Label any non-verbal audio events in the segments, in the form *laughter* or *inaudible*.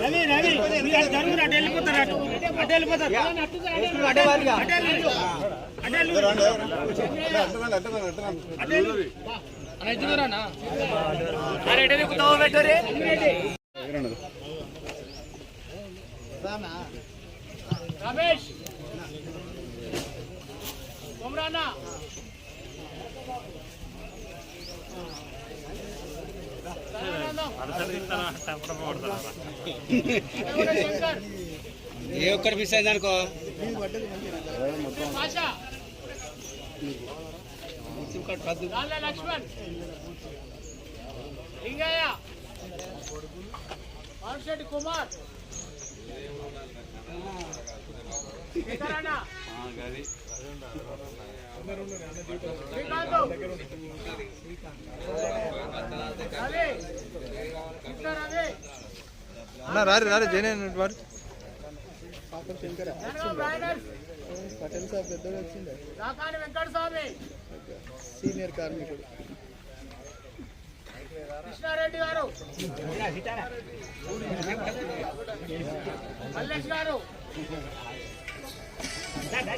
రవి రవి జరుగురు అటు వెళ్ళిపోతారు అటు? అటు వెళ్ళిపోతారు? రమేష్. వెళ్ళు. అటు వెళ్ళు. అటు వెళ్ళు. అటు వెళ్ళు. అలా ఎత్తుకురానా? అరే, ఎటు ఎక్కుతావో పెట్టరే. రమేష్ కొమరానా శంకర్ ఏ ఒక్కటి మిస్ అయింది అనుకో. లక్ష్మణ్ లింగయ్య పాల్శెట్టి కుమార్ శ్రీకాంత్ రవి ఇంకా రవి రారి రారి జైన్ వారు. పటేల్ సాబ్ పెద్దగా వచ్చిండే రాకాని వెంకట స్వామి సీనియర్ కార్మికుడు. కృష్ణారెడ్డి గారు. మల్లేష్ గారు.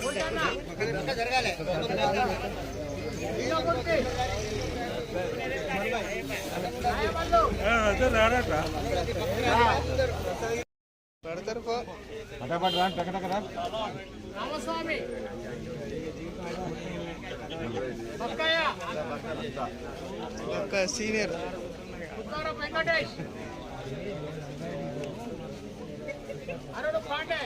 భూషణ. వీరమూర్తి. రాయమల్లు. పెడతారు పో రామస్వామి బక్కయ్య ఒక సీనియర్ వెంకటేష్ పాండే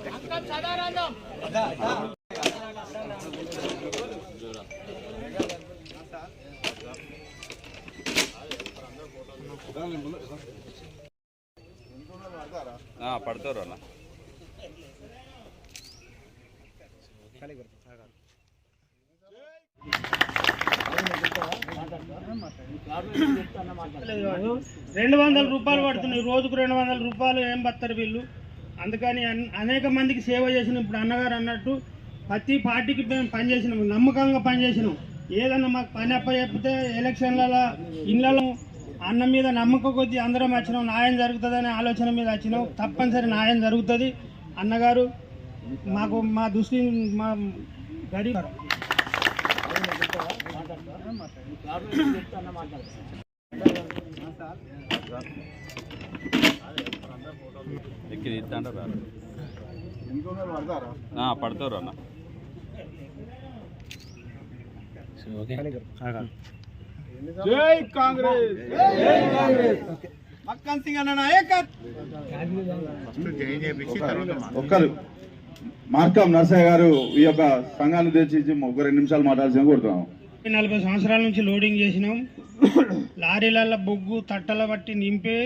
శాంతా సదానందం పడతారు అన్న. రెండు వందల రూపాయలు పడుతున్నాయి. రోజుకు రెండు వందల రూపాయలు ఏం పడతారు వీళ్ళు? అందుకని అన్- అనేక మందికి సేవ చేసిన. ఇప్పుడు అన్నగారు అన్నట్టు ప్రతి పార్టీకి మేము పనిచేసినాం నమ్మకంగా పనిచేసినాం ఏదన్నా మాకు పని అప్ప చెప్తే ఎలక్షన్లలో ఇళ్ళలో అన్న మీద నమ్మకం కొద్దీ అందరం వచ్చినాం. న్యాయం జరుగుతుందనే ఆలోచన మీద వచ్చినాం. తప్పనిసరి న్యాయం జరుగుతుంది. అన్నగారు మాకు మా దృష్టి మా గడి ఎక్కి పడతారు అన్న. జై కాంగ్రెస్! మక్కన్ సింగ్ అన్న ఒక్కరు. మార్కం నర్సయ్య గారు ఈ యొక్క సంఘాన్ని ఉద్దేశించి ఒక రెండు నిమిషాలు మాట్లాడాల్సిన కోరుతున్నాము నలభై సంవత్సరాల నుంచి లోడింగ్ చేసినాం. *coughs* లారీలలో బొగ్గు తట్టల బట్టి నింపి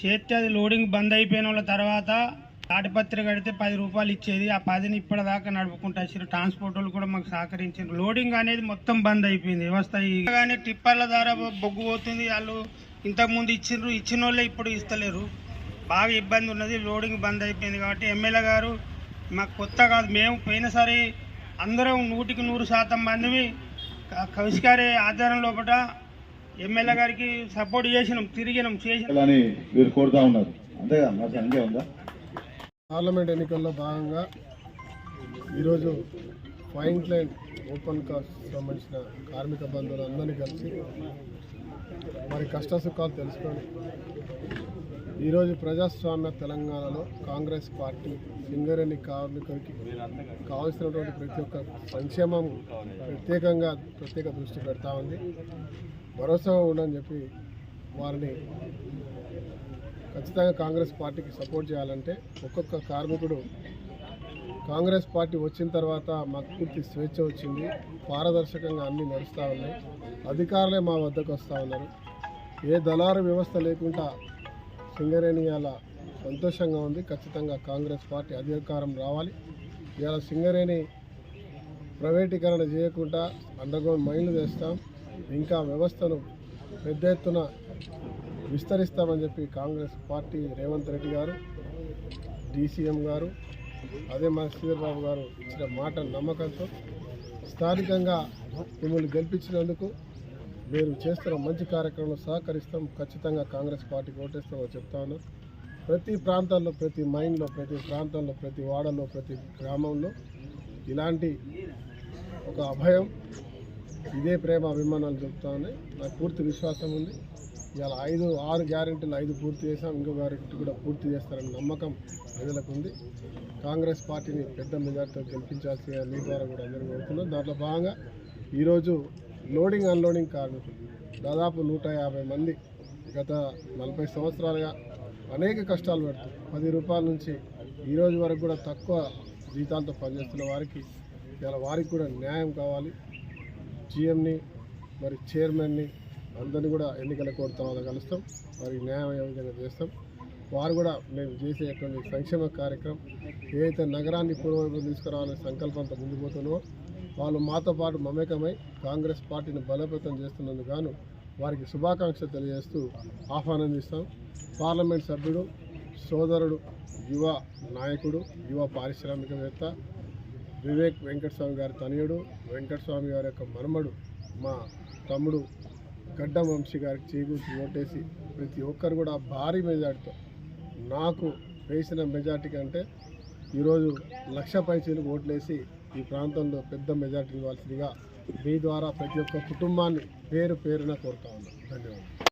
చేస్తే అది లోడింగ్ బంద్ అయిపోయిన వాళ్ళ తర్వాత తాటిపత్రి కడితే పది రూపాయలు ఇచ్చేది. ఆ పదిని ఇప్పటిదాకా నడుపుకుంటూ వచ్చారు ట్రాన్స్పోర్ట్ వాళ్ళు కూడా మాకు సహకరించారు లోడింగ్ అనేది మొత్తం బంద్ అయిపోయింది. వ్యవస్థ కానీ టిప్పర్ల ద్వారా బొగ్గు పోతుంది. వాళ్ళు ఇంతకుముందు ఇచ్చిండ్రు. ఇచ్చిన వాళ్ళే ఇప్పుడు ఇస్తలేరు. బాగా ఇబ్బంది ఉన్నది. లోడింగ్ బంద్ అయిపోయింది కాబట్టి ఎమ్మెల్యే గారు మాకు కొత్త కాదు. మేము పోయినసారి అందరం నూటికి నూరు శాతం మందివి క- కవిష్కారి ఆధ్వర్యం లోపల ఎమ్మెల్యే గారికి సపోర్ట్ చేసినాం తిరిగినాం చేసినాం. అని వీరు కోరుతా ఉన్నారు. అంతే ఉందా? పార్లమెంట్ ఎన్నికల్లో భాగంగా ఈరోజు పాయింట్ లైన్ ఓపెన్ కాస్ట్ సంబంధించిన కార్మిక బంధువులందరినీ కలిసి వారి కష్ట సుఖాలు తెలుసుకొని ఈరోజు ప్రజాస్వామ్య తెలంగాణలో కాంగ్రెస్ పార్టీ సింగరేణి కార్మికులకి కావాల్సినటువంటి ప్రతి ఒక్క సంక్షేమం ప్రత్యేకంగా ప్రత్యేక దృష్టి పెడతా ఉంది. భరోసా ఉండని చెప్పి వారిని ఖచ్చితంగా కాంగ్రెస్ పార్టీకి సపోర్ట్ చేయాలంటే ఒక్కొక్క కార్మికుడు కాంగ్రెస్ పార్టీ వచ్చిన తర్వాత మాకు పూర్తి స్వేచ్ఛ వచ్చింది. పారదర్శకంగా అన్నీ నడుస్తూ ఉన్నాయి. అధికారులే మా వద్దకు వస్తూ ఉన్నారు. ఏ దళారు వ్యవస్థ లేకుండా సింగరేణి ఇలా సంతోషంగా ఉంది. ఖచ్చితంగా కాంగ్రెస్ పార్టీ అధికారం రావాలి. ఇవాళ సింగరేణి ప్రైవేటీకరణ చేయకుండా అండర్గ్రౌండ్ మైన్లు తెస్తాం. ఇంకా వ్యవస్థను పెద్ద ఎత్తున విస్తరిస్తామని చెప్పి కాంగ్రెస్ పార్టీ రేవంత్ రెడ్డి గారు డీసీఎం గారు అదే మన శ్రీధర్బాబు గారు ఇచ్చిన మాట నమ్మకంతో స్థానికంగా మిమ్మల్ని గెలిపించినందుకు మీరు చేస్తున్న మంచి కార్యక్రమంలో సహకరిస్తాం. ఖచ్చితంగా కాంగ్రెస్ పార్టీకి ఓటేస్తామని చెప్తాను. ప్రతి ప్రాంతాల్లో ప్రతి మైండ్లో ప్రతి ప్రాంతంలో ప్రతి వాడలో ప్రతి గ్రామంలో ఇలాంటి ఒక అభయం ఇదే ప్రేమ అభిమానాలు చెప్తామని నాకు పూర్తి విశ్వాసం ఉంది. ఇవాళ ఐదు ఆరు గ్యారెంటీలు ఐదు పూర్తి చేసాం ఇంకో గ్యారెంటీ కూడా పూర్తి చేస్తారని నమ్మకం ప్రజలకు ఉంది. కాంగ్రెస్ పార్టీని పెద్ద మెజార్టీతో గెలిపించాల్సిన మీ ద్వారా కూడా అందరూ కోరుతున్నాం. దాంట్లో భాగంగా ఈరోజు లోడింగ్ అన్లోడింగ్ కార్మికులు దాదాపు నూట యాభై మంది గత నలభై సంవత్సరాలుగా అనేక కష్టాలు పెడుతూ పది రూపాయల నుంచి ఈరోజు వరకు కూడా తక్కువ జీతాలతో పనిచేస్తున్న వారికి ఇలా వారికి కూడా న్యాయం కావాలి. జిఎంని మరి చైర్మన్ని అందరినీ కూడా ఎన్నికల కోడ్ తర్వాత కలుస్తాం. వారికి న్యాయం ఏ విధంగా చేస్తాం? వారు కూడా మేము చేసేటువంటి సంక్షేమ కార్యక్రమం ఏదైతే నగరాన్ని పూర్వవైపు తీసుకురావాలనే సంకల్పంతో ముందుకు పోతున్నామో వాళ్ళు మాతో పాటు మమేకమై కాంగ్రెస్ పార్టీని బలోపేతం చేస్తున్నందుకు గాను వారికి శుభాకాంక్షలు తెలియజేస్తూ ఆహ్వానందిస్తాం పార్లమెంట్ సభ్యుడు సోదరుడు యువ నాయకుడు యువ పారిశ్రామికవేత్త వివేక్ వెంకటస్వామి గారి తనయుడు వెంకటస్వామి గారి యొక్క మనుమడు మా తమ్ముడు గడ్డం వంశీ గారికి చేకూర్చి ఓటేసి ప్రతి ఒక్కరు కూడా భారీ మెజార్టీతో నాకు వేసిన మెజార్టీ కంటే ఈరోజు లక్ష పైచీలకు ఓట్లేసి ఈ ప్రాంతంలో పెద్ద మెజార్టీ ఇవ్వాల్సిందిగా మీ ద్వారా ప్రతి ఒక్క కుటుంబాన్ని పేరు పేరున కోరుతా ఉన్నాను ధన్యవాదాలు.